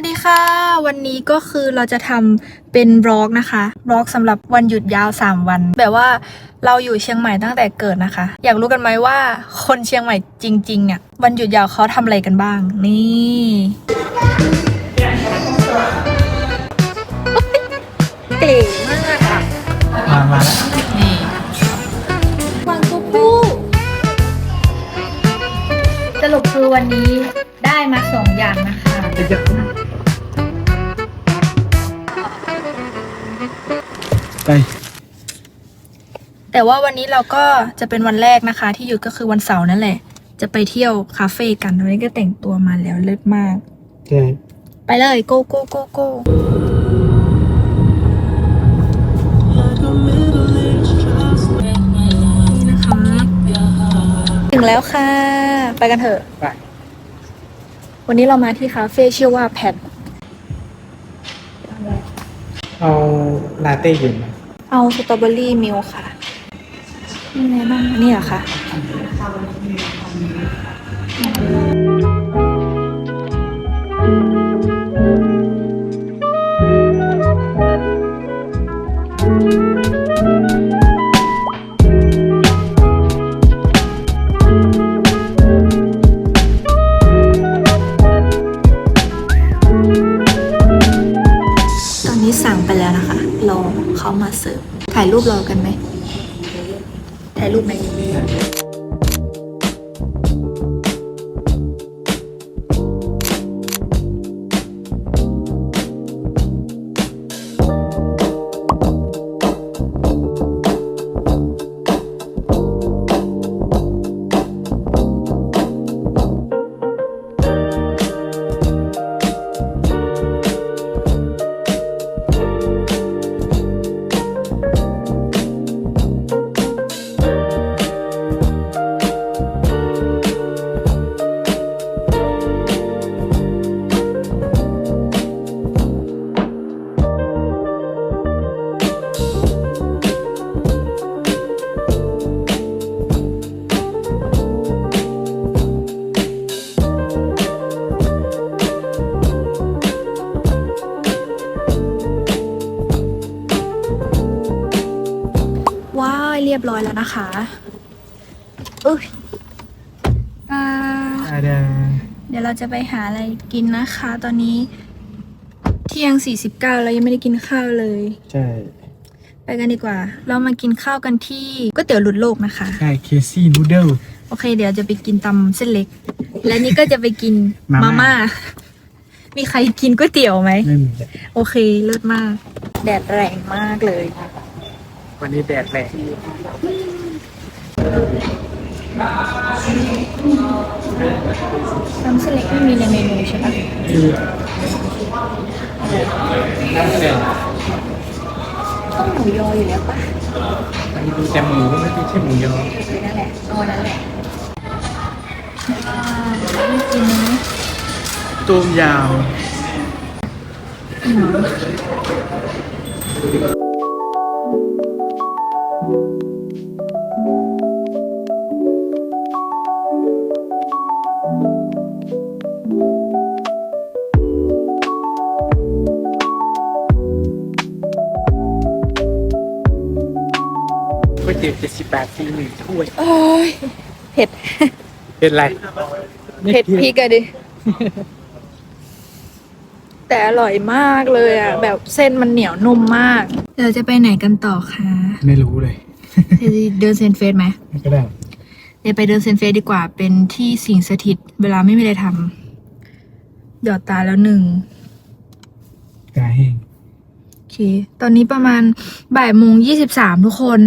วัสดีค่ะ วันนี้ก็คือเราจะทำเป็นบล็อกนะคะบล็อกสำหรับวันหยุดยาว 3 วัน แบบว่าเราอยู่เชียงใหม่ตั้งแต่เกิดนะคะ อยากรู้กันไหมว่าคนเชียงใหม่จริงๆเนี่ยวันหยุดยาวเขาทำอะไรกันบ้าง นี่เก๋มากอะมามาแล้วนี่วางกุ๊กกู้สรุปคือวันนี้ได้มาสองอย่างนะคะ ไป แต่ว่าวันนี้เราก็จะเป็นวันแรกนะคะ ที่หยุดก็คือวันเสาร์นั่นแหละ จะไปเที่ยวคาเฟ่กันวันนี้ก็แต่งตัวมาแล้วเลิศมาก ใช่ ไปเลยโกโกโกโกนี่นะคะถึงแล้วค่ะ ไปกันเถอะ ไป วันนี้เรามาที่คาเฟ่ชื่อว่าแพท เอาลาเต้เย็นไหมเอาสตรอเบอรี่มิลค่ะนี่ไงบ้างนนี่เหรอคะต ถ่ายรูปรอกันไหมถ่ายรูปไหม นะคะอุ้ยตาอาเดเดี๋ยวเราจะไปหาอะไรกินนะคะ ตอนนี้เที่ยง 49เรายังไม่ได้กินข้าวเลย ใช่ ไปกันดีกว่า เรามากินข้าวกันที่ก๋วยเตี๋ยวหลุดโลกนะคะ ใช่เคซี่นูเดิลโอเค เดี๋ยวจะไปกินตำเส้นเล็ก และนี่ก็จะไปกินมามาม่าม่า มีใครกินก๋วยเตี๋ยวไหมไม่มีโอเคเลิศมาก แดดแรงมากเลย วันนี้แดดแรง ตำเส้นเล็กไม่มีในเมนูใช่ปะคือน้ำแดงต้องหมูยออยู่แล้วปะมันดูแต่หมูไม่ใช่หมูยอเออนั่นแหละเอาอันนั้นแหละอ่าไม่กินนะตูมยาว หนึ่งถ้วยโอ้ยเผ็ด เป็นไรเผ็ดพริกอะดิ แต่อร่อยมากเลยอะแบบเส้นมันเหนียวนุ่มมาก เราจะไปไหนกันต่อคะไม่รู้เลยจะเดินเซนเฟสไหมก็ได้เดี๋ยวไปเดินเซนเฟสดีกว่าเป็นที่สิ่งสถิต เวลาไม่มีอะไรทำหยอดตาแล้วหนึ่งกาแห้งโอเค ตอนนี้ประมาณบ่ายโมงยี่สิบสามทุกคน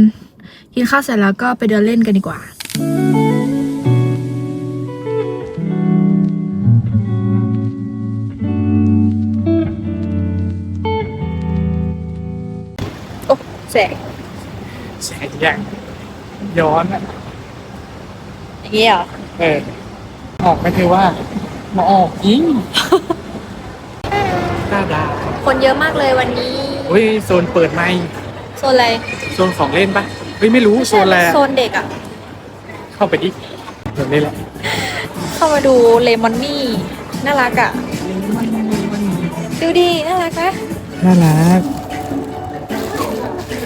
กินข้าวเสร็จแล้วก็ไปเดินเล่นกันดีกว่าโอ้แสงแสงแยกย้อนอะอย่างนี้เหรอเออออกไปคือว่า มาออกยิงหน้าดาคนเยอะมากเลยวันนี้เฮ้ยโซนเปิดไหมโซนอะไร โซนของเล่นปะ เฮ้ยไม่รู้โซนอะไรอะโซนเด็กอะ เข้าไปดิโซนนี้แหละเข้ามาดูเลมอนนี่น่ารักอะมันมันดูดีน่ารักนะน่ารัก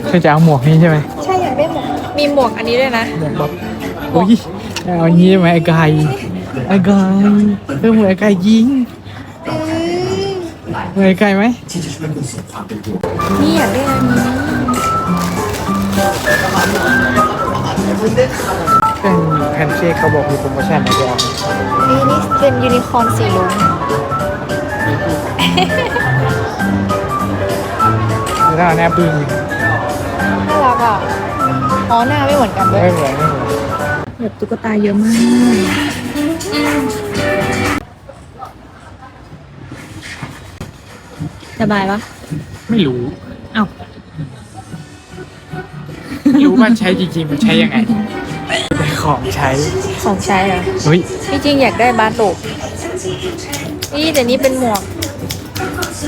เธอจะเอาหมวกนี้ใช่ไหมใช่อยากได้หมวกมีหมวกอันนี้ด้วยนะหมวกแบบโอ้ยเอาอย่างนี้ไหมไอ้ไก่ไอ้ไก่เออหมวกไอ้ไก่ยิงหมวกไอ้ไก่ไหมนี่อยากได้อันนี้ เป็นแพนเค้กเขาบอกมีโปรโมชั่นนะเดี๋ยวเอานี่นี่เป็นยูนิคอร์นสีลุ้งหน้าแนบบึ้งน่ารักอะอ๋อหน้าไม่เหมือนกันด้วไม่ยเหมือนไม่เหมือนแบบตุ๊กตาเยอะมาก สบายปะไม่รู้ รู้ว่าใช้จริงๆมันใช้ยังไงแต่ของใช้ ของใช้เหรอเฮ้ยที่จริงอยากได้บาสโลบนี่แต่นี่เป็นหมวก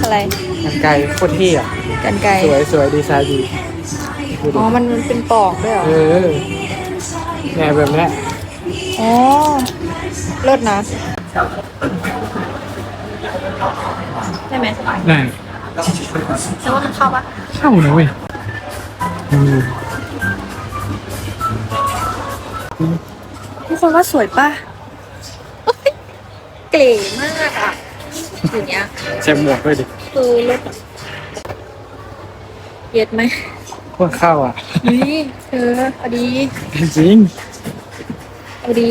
อะไรกันไกลโคตรเท่อะกันไกรสวยสวยดีไซน์ดีดูอ๋ดิอมันมันเป็นปอกด้วยเหรอเออเนี่ยแบบเนี้ยอ๋อเลิศนะใช่ไหมได้แต่ว่ามันเข้าปะเข้านะเว้ยอืม คนว่าสวยปะโอ๊ยเก๋มากอะอย่างเงี้ยใส่หมวกด้วยดิคือเลิศอะเย็ดไหมโคตรเข้าอะนี่เธอพอดีจริงพอดี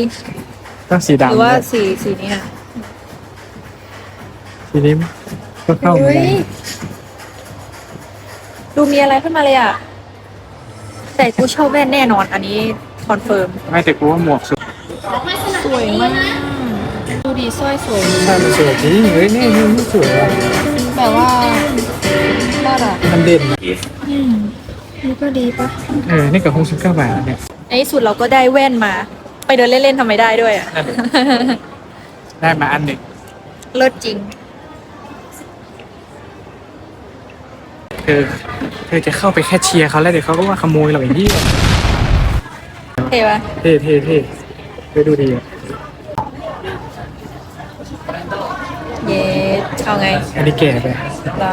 ต้องสีหรือดำว่าด้วยสีสีนี้นะสีนี้ก็เข้าเหมือนเฮ้กันยดูมีอะไรขึ้นมาเลยอะแต่กูชอบแว่นแน่นอนอันนี้คอนเฟิร์มไม่แต่กูว่าหมวกสวย สวยมาก ดูดีสร้อยสวยใช่มันสวยจริงเฮ้ยนี่นี่นี่สวยว่ะแบบว่าน่ารักมันเด่นอะอืมนี่ก็ดีปะเออนี่กับหกสิบเก้าบาทเนี่ยในที่สุดเราก็ได้แว่นมา ไปเดินเล่นๆทำไมได้ด้วยอะนั่นแหละได้มาอันหนึ่งเลิศจริง เธอเธอจะเข้าไปแค่เชียร์เขาแล้วเดี๋ยวเขาก็ว่าขโมยเราอย่างนี้เท่ปะเท่เท่เท่ ไปดูดีอะเย้เอาไงอันนี้แก่ไปรอ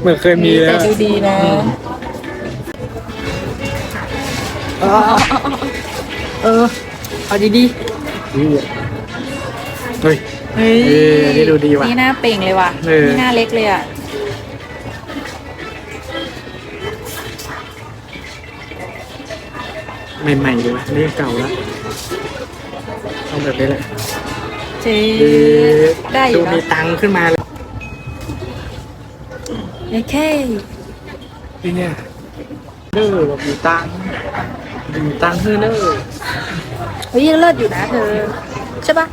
เหมือนเคยมีแล้แต่วดูดีนะเออเอาดีดีนี่อะเฮ้ย ๆเฮ้ยเอออันนี้ดูดีว่ะ นี่หน้าเป่งเลยว่ะเออ นี่หน้าเล็กเลยอะ ใหม่ๆเลยวะนี่เก่าแล้วต้องแบบนี้แหละเจ๊ดีได้อดูยู่มีนะตังค์ขึ้นมาเลยโอเคนี่เนี่ยเด้อแบบมีตังค์มีตังค์เฮ้อเด้อเฮ้ยยังเลิศอยู่นะเธอ ใช่ปะ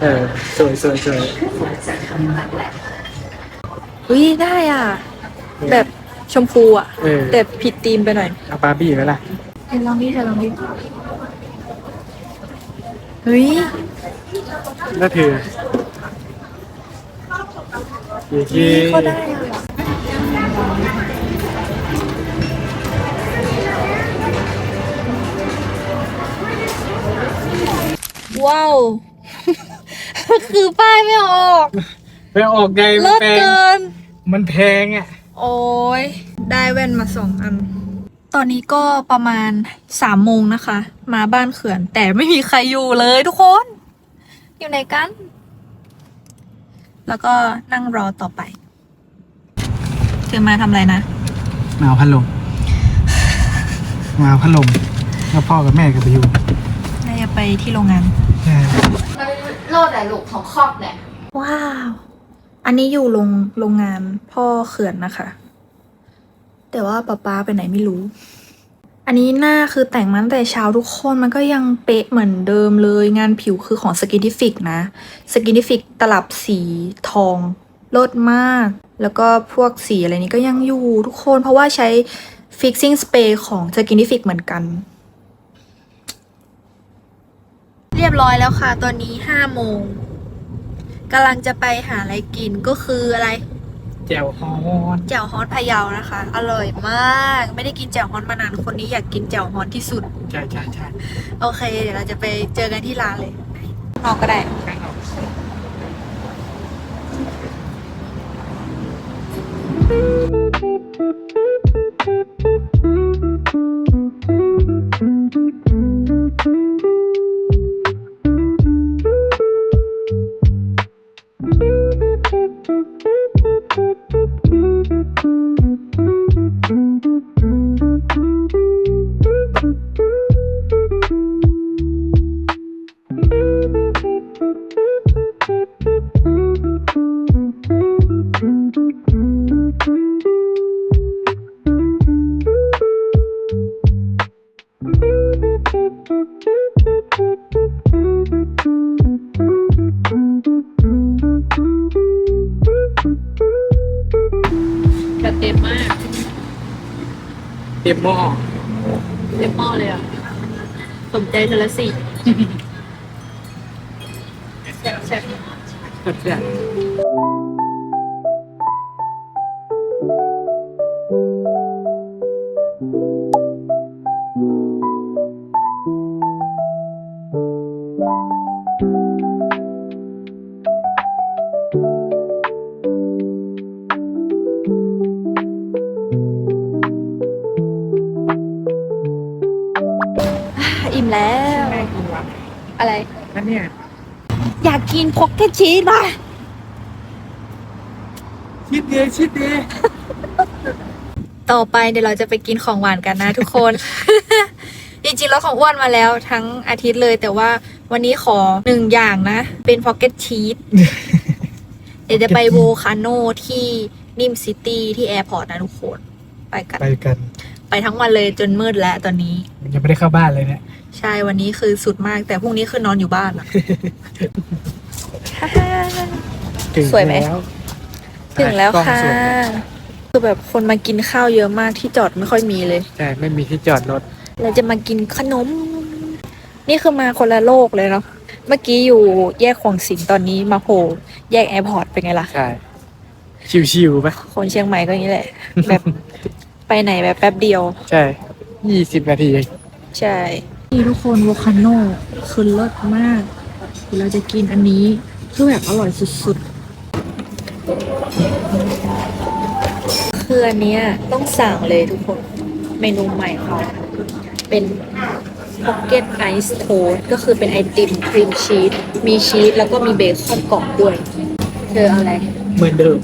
เออสวยสวยสวยเฮ้ยได้อะ แบบชมพูอะ เออแต่ผิดธีมไปหน่อยเอาบาร์บี้ไหมล่ะเธอลองดิเธอลองดิเฮ้ยแล้วเธอเย้นี่เขาได้อะว้าว คือป้ายไม่ออก ไปออกไงมัเลินศแพงเกิน มันแพงอะ โอ้ยได้แว่นมาสองอัน ตอนนี้ก็ประมาณสามโมงนะคะ มาบ้านเขื่อน แต่ไม่มีใครอยู่เลยทุกคน อยู่ไหนกัน แล้วก็นั่งรอต่อไป เธอมาทำอะไรนะ มาเอาพัดลม มาเอาพัดลมแล้วพ่อกับแม่ก็ไปอยู่น่าจะไปที่โรงงาน ใช่โลดแต่ลูกของครอบเนี่ยว้าว อันนี้อยู่โรงโรงงานพ่อเขื่อนนะคะ แต่ว่าป๊าป๊าไปไหนไม่รู้ อันนี้หน้าคือแต่งมาตั้งแต่เช้าทุกคนมันก็ยังเป๊ะเหมือนเดิมเลยงานผิวคือของสกินดิฟิกนะสกินดิฟิกตลับสีทองลดมาก แล้วก็พวกสีอะไรนี้ก็ยังอยู่ทุกคนเพราะว่าใช้ fixing spray ของสกินดิฟิกเหมือนกัน เรียบร้อยแล้วค่ะ ตอนนี้ห้าโมงกำลังจะไปหาอะไรกินก็คืออะไร แจ่วฮอนแจ่วฮอนพะเยานะคะ อร่อยมาก ไม่ได้กินแจ่วฮอนมานาน คนนี้อยากกินแจ่วฮอนที่สุด ใช่ใช่ใช่โอเค เดี๋ยวเราจะไปเจอกันที่ร้านเลยนอกก็ได้ข้างนอก จะเต็มมาก เต็มหม้อเต็มหม้อเลยอะ สมใจเธอละสิ แซ่บแซ่บ เสร็จ แล้ว แม่กินวะอะไรนั่นเนี่ยอยากกินพ็อกเก็ตชีสป่ะชิดเดย์ชิดเดย์ต่อไปเดี๋ยวเราจะไปกินของหวานกันนะทุกคน จริงๆแล้วของอ้วนมาแล้วทั้งอาทิตย์เลย แต่ว่าวันนี้ขอหนึ่งอย่างนะ เป็นพ็อกเก็ตชีส เดี๋ยวจะไปโวคาโนที่นิมซิตี้ที่แอร์พอร์ตนะทุกคน ไปกัน ไปกัน ไปทั้งวันเลยจนมืดแล้วตอนนี้ ยังไม่ได้เข้าบ้านเลยเนี่ย ใช่วันนี้คือสุดมาก แต่พรุ่งนี้คือนอนอยู่บ้านอะ ถึงสวยไหม แล้วถึงแล้วกล้องค่ะสวยไหมคือแบบคนมากินข้าวเยอะมากที่จอดไม่ค่อยมีเลย ใช่ไม่มีที่จอดรถ เราจะมากินขนม นี่คือมาคนละโลกเลยเนาะเมื่อกี้อยู่แยกขวงสิงตอนนี้มาโผล่แยกแอร์พอร์ตเป็นไงล่ะ ใช่ ชิวๆปะคนเชียงใหม่ก็อย่างนี้แหละ แบบ ไปไหนแบบแป๊บเดียว ใช่ยี่สิบนาทีเองใช่ นี่ทุกคนโวคาโนคือเลิศมากเดี๋ยวเราจะกินอันนี้คือแบบอร่อยสุดๆ คืออันเนี้ยต้องสั่งเลยทุกคนเมนูใหม่เขาเป็นพ็อกเก็ตไอซ์โทสก็คือเป็นไอติมครีมชีสมีชีสแล้วก็มีเบคอนกรอบด้วย เธอเอาอะไร เหมือนเดิม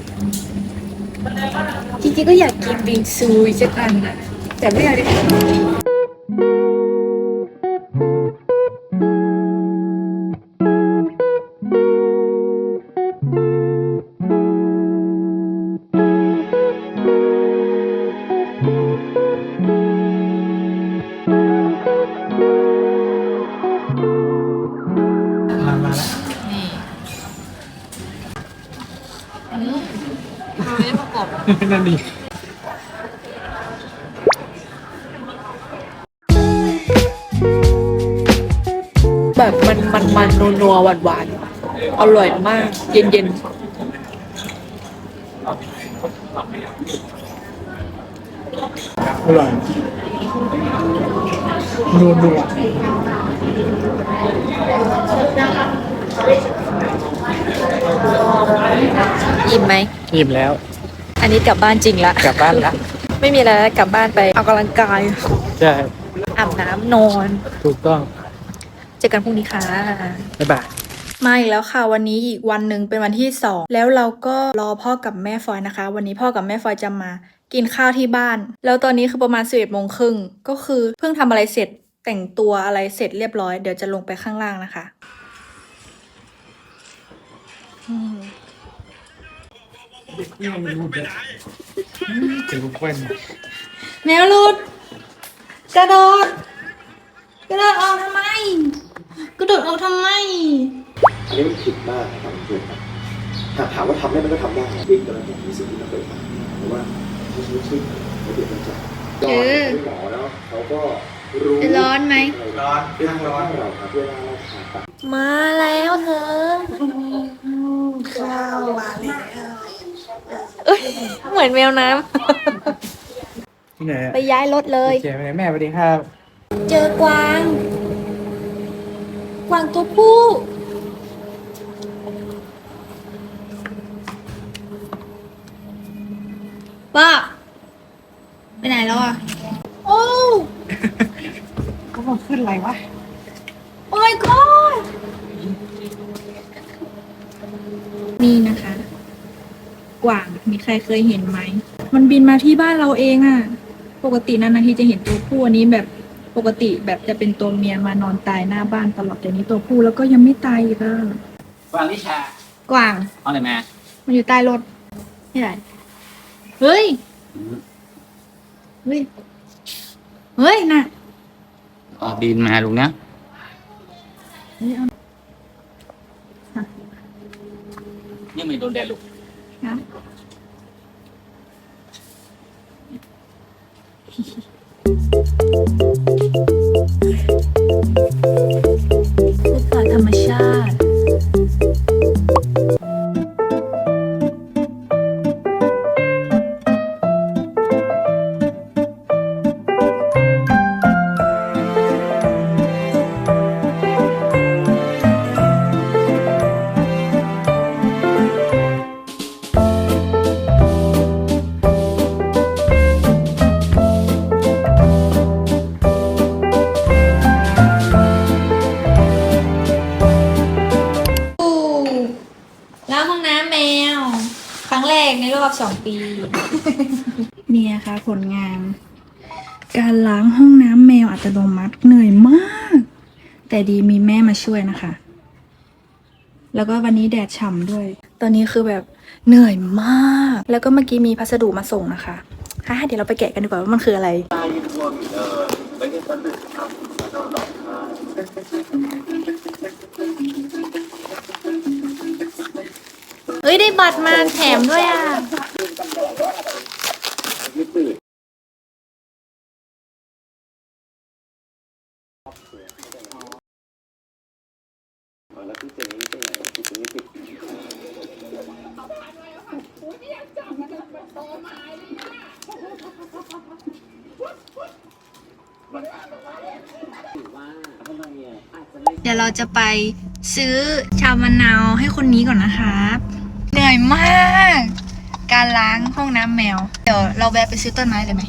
จริงๆก็อยากกินบิงซูอีกสักอันนะแต่ไม่อยากได้ นั่นดิแบบมันมันมันนัวนัวหวานหวานๆอร่อยมาก เย็นเย็นอร่อยนัวนัวๆอิ่มไหมอิ่มแล้ว อันนี้กลับบ้านจริงละกลับบ้านละ ไม่มีอะไรแล้วกลับบ้านไปออกกำลังกายใช่ อาบน้ำนอน ถูกต้อง เจอกันพรุ่งนี้ค่ะ บ๊ายบาย มาอีกแล้วค่ะ วันนี้อีกวันหนึ่งเป็นวันที่สองแล้วเราก็รอพ่อกับแม่ฟอยนะคะ วันนี้พ่อกับแม่ฟอยจะมา กินข้าวที่บ้าน แล้วตอนนี้คือประมาณสิบเอ็ดโมงครึ่งก็คือเพิ่งทำอะไรเสร็จแต่งตัวอะไรเสร็จเรียบร้อยเดี๋ยวจะลงไปข้างล่างนะคะ อืม ถึงเพื่อนแมวหลุด กระโดด กระโดดออกทำไม กระโดดออกทำไม อันนี้มันผิดมากนะครับเพื่อนครับหากถามว่าทำได้มันก็ทำได้ดิ้นกำลังมีสิ่งที่มันเคยทำเพราะว่าไม่ใช่ชื่อไม่เปลี่ยนใจเออหมอแล้วเขาก็รู้ร้อนไหม ร้อนเป็นทางร้อนเราครับเวลาเราผ่าตัดมาแล้วเธอ ข้าวมาแล้ว เอ้ยเหมือนแมวน้ที่ไหนำไปย้ายรถเลยเขียนไปไหนแม่สวัสดีครับเจอกวาง กวางตัวผู้ป้าไปไหนแล้วอะ โอ้ ก็มาขึ้นอะไรวะ โอ้ my god นี่นะคะ กวาง มีใครเคยเห็นไหม มันบินมาที่บ้านเราเองอะปกตินานๆทีจะเห็นตัวผู้อันนี้แบบปกติแบบจะเป็นตัวเมียมานอนตายหน้าบ้านตลอดแต่นี้ตัวผู้แล้วก็ยังไม่ตายอีกอะวางวิชากวาง เอาอะไรมามันอยู่ใต้รถนี่ไหนเฮ้ย เฮ้ย เฮ้ยน่ะออกบินมาลุงนะเฮ้ยเอายังไม่โดนแดดลูก Ha? ช่วยนะคะ แล้วก็วันนี้แดดฉ่ำด้วย ตอนนี้คือแบบเหนื่อยมาก แล้วก็เมื่อกี้มีพัสดุมาส่งนะคะฮ่าเดี๋ยวเราไปแกะกันดีกว่าว่ามันคืออะไรเฮ้ยได้บัตรมาแถมด้วยอะ เดี๋ยวเราจะไปซื้อชามะนาวให้คนนี้ก่อนนะคะเหนื่อยมาก การล้างห้องน้ำแมว เดี๋ยวเราแวะไปซื้อต้นไม้เลยไหม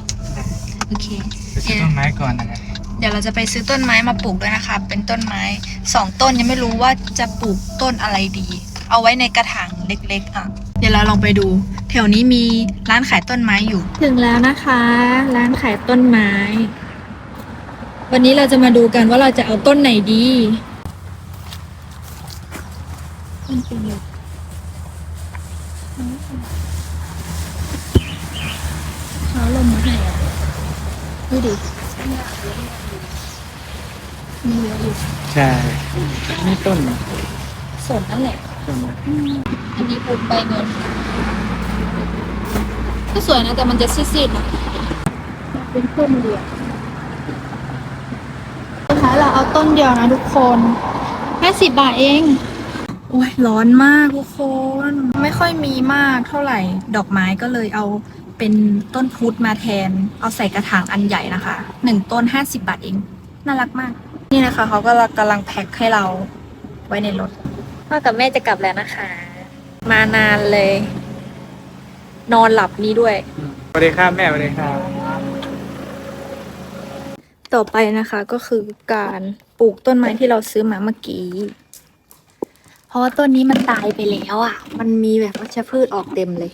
โอเค ไปซื้อต้นไม้ก่อนนะครับ เดี๋ยวเราจะไปซื้อต้นไม้มาปลูกด้วยนะคะ เป็นต้นไม้สองต้นยังไม่รู้ว่าจะปลูกต้นอะไรดี เอาไว้ในกระถางเล็ก ๆ อะ เดี๋ยวเราลองไปดูแถวนี้มีร้านขายต้นไม้อยู่ ถึงแล้วนะคะ ร้านขายต้นไม้ วันนี้เราจะมาดูกันว่าเราจะเอาต้นไหนดีต้นป็นเลยเขาลงมาให้อะดูดิมีเยอะอยู่ ใช่นี่ต้นสนนั่นแหละต้นอันนี้ปลูกใบเงินก็สวยนะแต่มันจะซีดๆนะเป็นต้นเดียวสุดท้ายเราเอาต้นเดียวนะทุกคนห้าสิบบาทเอง โอ้ยร้อนมากทุกคน ไม่ค่อยมีมากเท่าไหร่ ดอกไม้ก็เลยเอาเป็นต้นพุธมาแทน เอาใส่กระถางอันใหญ่นะคะหนึ่งต้นห้าสิบบาทเอง น่ารักมาก นี่นะคะเขาก็กำลังแพ็คให้เราไว้ในรถ พ่อกับแม่จะกลับแล้วนะคะ มานานเลย นอนหลับนี้ด้วย สวัสดีครับแม่สวัสดีครับต่อไปนะคะก็คือการปลูกต้นไม้ที่เราซื้อมาเมื่อกี้ เพราะว่าต้นนี้มันตายไปแล้วอะ มันมีแบบวัชพืชออกเต็มเลย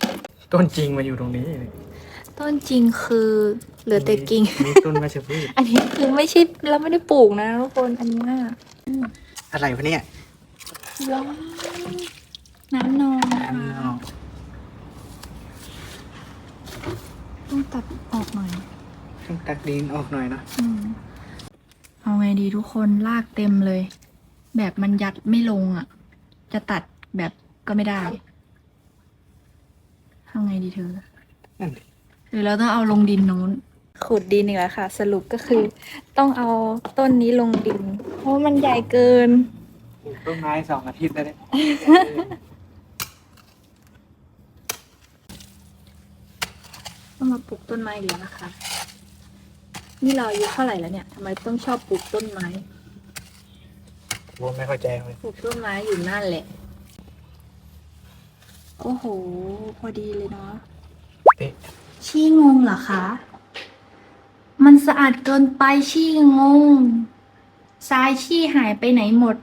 ต้นจริงมาอยู่ตรงนี้ ต้นจริงคือเหลือแต่กิ่งมีต้นวัชพืชอันนี้คือไม่ใช่เราไม่ได้ปลูกนะทุกคนอันนี้ว่าอะไรวะเนี่ยว้าวน้ำนอนนะคะ ต้องตัดออกหน่อย ต้องตักดินออกหน่อยนะอืมเอาไงดีทุกคนลากเต็มเลย แบบมันยัดไม่ลงอะ จะตัดแบบก็ไม่ได้ทำไงดีเธอ นั่นดิ หรือเราต้องเอาลงดินนู้น ขุดดินอีกแล้วค่ะ สรุปก็คือ ต้องเอาต้นนี้ลงดิน เพราะมันใหญ่เกิน ปลูกต้นไม้สองอาทิตย์แล้วเนี่ย ต้องมาปลูกต้นไม้อีกแล้วนะคะ นี่เราอายุเท่าไหร่แล้วเนี่ยทำไมต้องชอบปลูกต้นไม้ ผมไม่เข้าใจเลยปลูกต้นไม้อยู่นั่นแหละ โอ้โห พอดีเลยเนาะ เตะ ชี่งงเหรอคะ มันสะอาดเกินไปชี่งงทรายชี่หายไปไหนหมด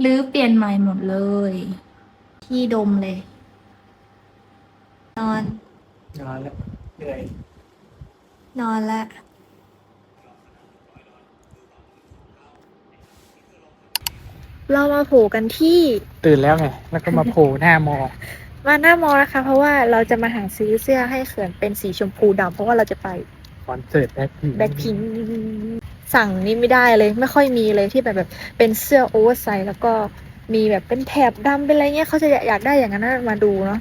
หรือเปลี่ยนใหม่หมดเลยที่ดมเลย นอน นอนแล้วเหนื่อยนอนละเรามาโผล่กันที่ ตื่นแล้วไง แล้วก็มาโผล่หน้ามอ มาหน้ามอนะคะ เพราะว่าเราจะมาหาซื้อเสื้อให้เขินเป็นสีชมพูดำเพราะว่าเราจะไปคอนเสิร์ตแบ็คพิงแบ็คพิงสั่งนี่ไม่ได้เลย ไม่ค่อยมีเลยที่แบบแบบเป็นเสื้อโอเวอร์ไซส์แล้วก็มีแบบเป็นแถบดำเป็นอะไรเงี้ยเขาจะอยากได้อย่างนั้นนะมาดูเนาะ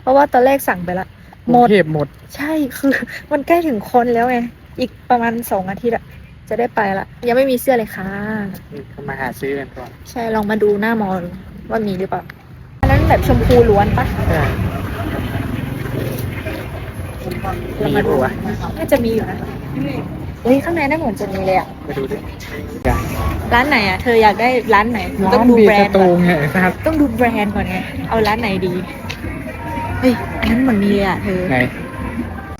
เพราะว่าตอนแรกสั่งไปละหมดเทพหมด ใช่คือมันใกล้ถึงคนแล้วไงอีกประมาณสองอาทิตย์อะจะได้ไปละยังไม่มีเสื้อเลยค่ะเขามาหาซื้อกันก่อนใช่ลองมาดูหน้ามอลว่ามีหรือเปล่าอันนั้น แบบชมพูล้วนปะใช่มีปะวะน่าจะมีอยู่นะเฮ้ยข้างในน่าเหมือนจะมีเลยอะไปดูดิร้านไหนอะเธออยากได้ร้านไหนร้าต้องนดูเบียแบรร์นสด์ตูก่อนไงครับต้องดูแบรนด์ก่อนไง เอาร้านไหนดี เฮ้ยอันนั้นเหมือนมีเลยอะเธอ ไหน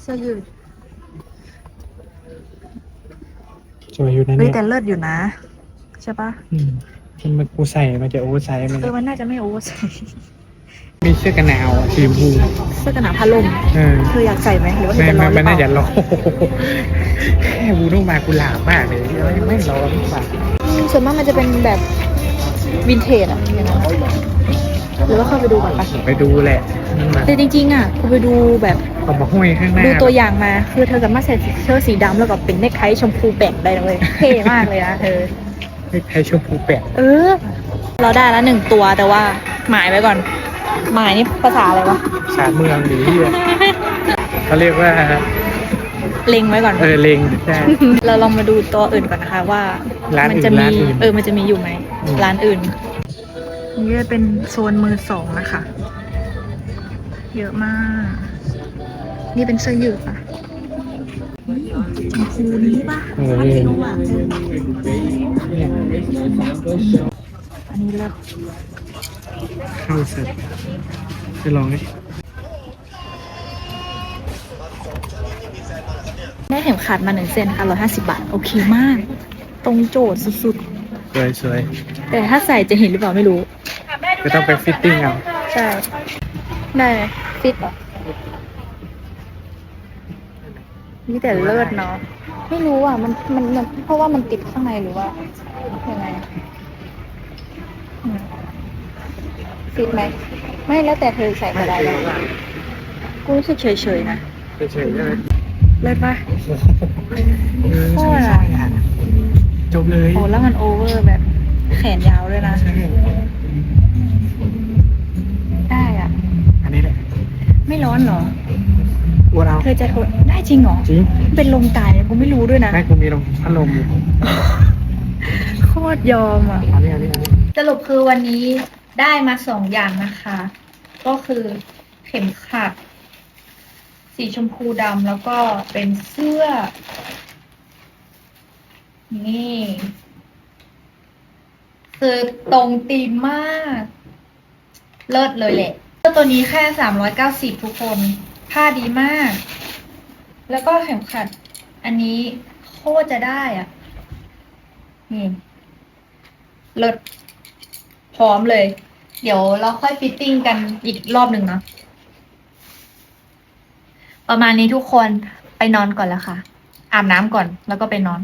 เสื้อยืดสวยอยู่นะเฮ้ยเนี่ยแต่เลิศอยู่นะ ใช่ปะอืมมันมันกูใส่มันจะโอเวอร์ไซส์มัน เออมันน่าจะไม่โอเวอร์ไซส์ มีเสื้อกันหนาวอะสีชมพูเสื้อกันหนาวผ้าล่มเออเธออยากใส่ไหมหรือว่าเธอไม่จะร้ไม่อนหรืไม่อเปน่าจะล่าร้อนแค่บูโนมากูหลาบมากเลยแล้วยังไม่ร้อนมากอืมส่วนมากมันจะเป็นแบบวินเทจอะอย่างนั้นหรือว่าเข้าไปดูก่อนปะไปดูแหละนั่นมาแต่จริงๆอะกูไปดูแบบเอามาห้อยข้างหน้าดูตัวอย่างมา คือเธอสามารถใส่เชิ้ตสีดำแล้วก็เป็นเนคไทชมพูแบ่งได้เลยเท่มากเลยนะเธอไม่ใช่ชมพูแปะเออ เราได้แล้วหนึ่งตัวแต่ว่าหมายไว้ก่อน หมายนี่ภาษาอะไรวะสามเมืองหรือที่เขาเรียกว่า เล็งไว้ก่อน เออเลงใช่ เราลองมาดูตัวอื่นก่อนนะคะว่า ร้านอื่นมัจะมีร้านอื่น เออมันจะมีอยู่ไหมอืมร้านอื่นนี่จะเป็นโซนมือสองนะคะ เยอะมาก นี่เป็นเสื้อยืดปะชมพูนี้ปะเออไม่รู้อะเนี่ยอันนี้เลิกเข้าเสร็จไปลองดิได้เข็มขัดมาหนึ่งเส้นค่ะร้อยห้าสิบาท โอเคมาก ตรงโจทย์สุดสวยสวยๆ แต่ถ้าใส่จะเห็นหรือเปล่าไม่รู้ ก็ต้องไปฟิตติ้งเอาใช่ ได้ไหมฟิตเหรอนี่แต่เลิศเนาะ ไม่รู้อะ มัน มัน มัน เพราะว่ามันติดข้างในหรือว่ายังไงอืม ฟิตไหม ไม่แล้วแต่เธอใส่ก็ได้แล้วกูรู้สึกเฉยๆนะ เฉยๆใช่ไหมเลิศปะเออโคใช่ตรอะใช่อะจบเลยโอ้แล้วมันโอเวอร์แบบแขนยาวด้วยนะใช่ได้อะ อันนี้แหละ ไม่ร้อนเหรออวดเอาเธอจะทนได้จริงเหรอ จริง เป็นลมตายกูไม่รู้ด้วยนะแม่กูมีลมพัดลมอยู่โคตรยอมอะ อันนี้อันนี้อันนี้สรุปคือวันนี้ ได้มาสองอย่างนะคะ ก็คือเข็มขัด สีชมพูดำแล้วก็เป็นเสื้อ นี่คือตรงตีมมาก เลิศเลยแหละเสื้อตัวนี้แค่สามร้อยเก้าสิบทุกคน ผ้าดีมาก แล้วก็เข็มขัด อันนี้โคตรจะได้อะ นี่ เลิศพร้อมเลย เดี๋ยวเราค่อยฟิตติ้งกันอีกรอบหนึ่งเนาะประมาณนี้ทุกคนไปนอนก่อนแล้วค่ะ อาบน้ำก่อนแล้วก็ไปนอน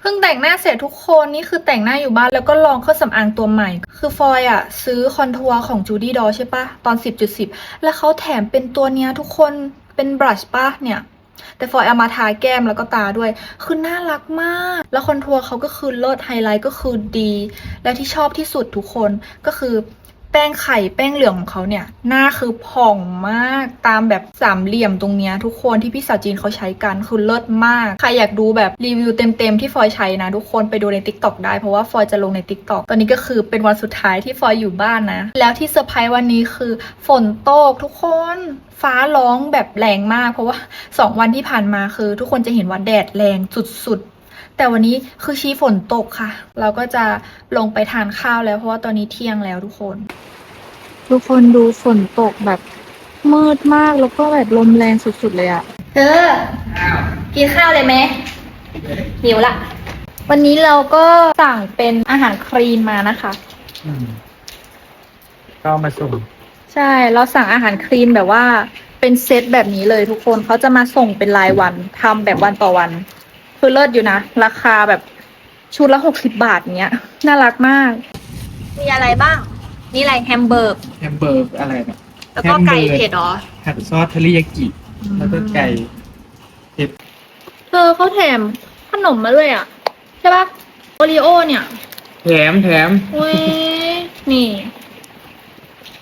เพิ่งแต่งหน้าเสร็จทุกคนนี่คือแต่งหน้าอยู่บ้านแล้วก็ลองเครื่องสำอางตัวใหม่ คือฟอยอะซื้อคอนทัวร์ของจูดี้ดอใช่ปะตอน 10.10 แล้วเขาแถมเป็นตัวเนี้ยทุกคนเป็นบรัชปะเนี่ยแต่ฟอยเอามาทาแก้มแล้วก็ตาด้วย คือน่ารักมาก แล้วคอนทัวร์เขาก็คือเลิศไฮไลท์ก็คือดี และที่ชอบที่สุดทุกคนก็คือ แป้งไข่แป้งเหลืองของเขาเนี่ย หน้าคือผ่องมากตามแบบสามเหลี่ยมตรงเนี้ยทุกคนที่พี่สาวจีนเขาใช้กันคือเลิศมาก ใครอยากดูแบบรีวิวเต็มๆที่ฟอยใช้นะทุกคนไปดูใน t ิ k t o k ได้เพราะว่าฟอยจะลงใน t ิ k t o k ตอนนี้ก็คือเป็นวันสุดท้ายที่ฟอยอยู่บ้านนะ แล้วที่เซอร์ไพรส์วันนี้คือฝนตกทุกคนฟ้าร้องแบบแรงมาก เพราะว่าสองวันที่ผ่านมาคือ ทุกคนจะเห็นว่าแดดแรงสุดๆ แต่วันนี้คือชี้ฝนตกค่ะ เราก็จะลงไปทานข้าวแล้วเพราะว่าตอนนี้เที่ยงแล้วทุกคน ทุกคนดูฝนตกแบบมืดมากแล้วก็แบบลมแรงสุดๆเลยอะเธอกินข้าวเลยไหมหิวละ วันนี้เราก็สั่งเป็นอาหารครีมมานะคะอืมก็เอามาส่ง ใช่ เราสั่งอาหารครีมแบบว่าเป็นเซตแบบนี้เลยทุกคนเขาจะมาส่งเป็นรายวันทำแบบวันต่อวัน คือเลิศอยู่นะ ราคาแบบชุดละหกสิบบาทเนี้ย น่ารักมาก มีอะไรบ้าง นี่อะไรแฮมเบอร์กแฮมเบอร์กอะไรเนี่ยแล้วก็ไก่แฮมเบอร์เผ็ดเหรอผัดซอสเทริยากิ แล้วก็ไก่เธอเขาแถมขนมมาด้วยอะ ใช่ปะโอรีโอเนี่ย แถมแถมอุ้ยนี่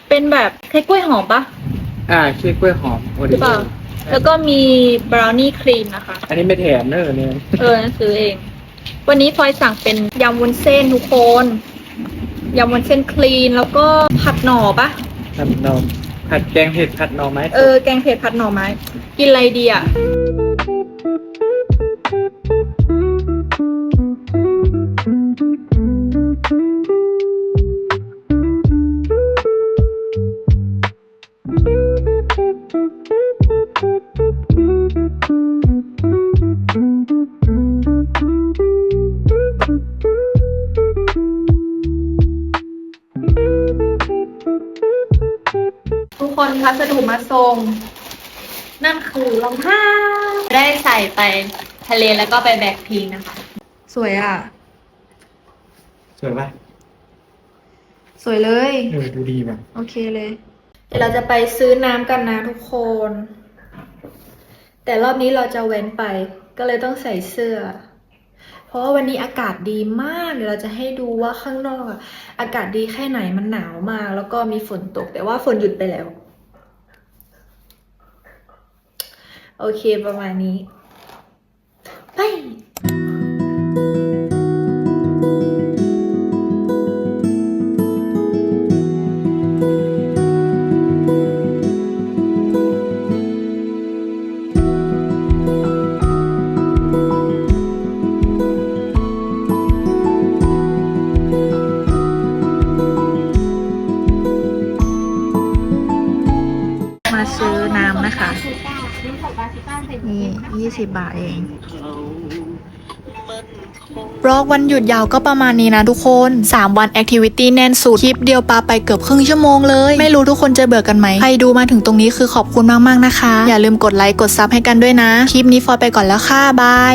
เป็นแบบเค้กกล้วยหอมปะอ่าเค้กกล้วยหอมโอหรืริอเปโอล่า แล้วก็มีบราวนี่ครีมนะคะ อันนี้ไม่แถมเนอะเนี่ยเออซื้อเอง วันนี้พลอยสั่งเป็นยำวุ้นเส้นทุกคนยำวุ้นเส้นคลีน แล้วก็ผัดหน่อปะผัดหน่อผัดแกงเผ็ดผัดหน่อไม้เออแกงเผ็ดผัดหน่อไม้กินอะไรดีอะ ทุกคนพัสดุมาส่ง นั่นคือรองเท้าได้ใส่ไปทะเลแล้วก็ไปแบกพิงนะคะ สวยอะ สวยป่ะสวยเลย เออ ดูดีป่ะ โอเคเลย เราจะไปซื้อน้ำกันนะทุกคน แต่รอบนี้เราจะเว้นไป ก็เลยต้องใส่เสื้อ เพราะว่าวันนี้อากาศดีมาก เดี๋ยวเราจะให้ดูว่าข้างนอกอากาศดีแค่ไหนมันหนาวมาก แล้วก็มีฝนตก แต่ว่าฝนหยุดไปแล้ว โอเคประมาณนี้ ไป อกวันหยุดยาวก็ประมาณนี้นะทุกคน 3 วันแอคทิวิตี้แน่นสุด คลิปเดียวปาไปเกือบครึ่งชั่วโมงเลย ไม่รู้ทุกคนจะเบื่อกันไหม ใครดูมาถึงตรงนี้คือขอบคุณมากๆนะคะ อย่าลืมกดไลค์กดซับให้กันด้วยนะ คลิปนี้ฟอยไปก่อนแล้วค่ะบาย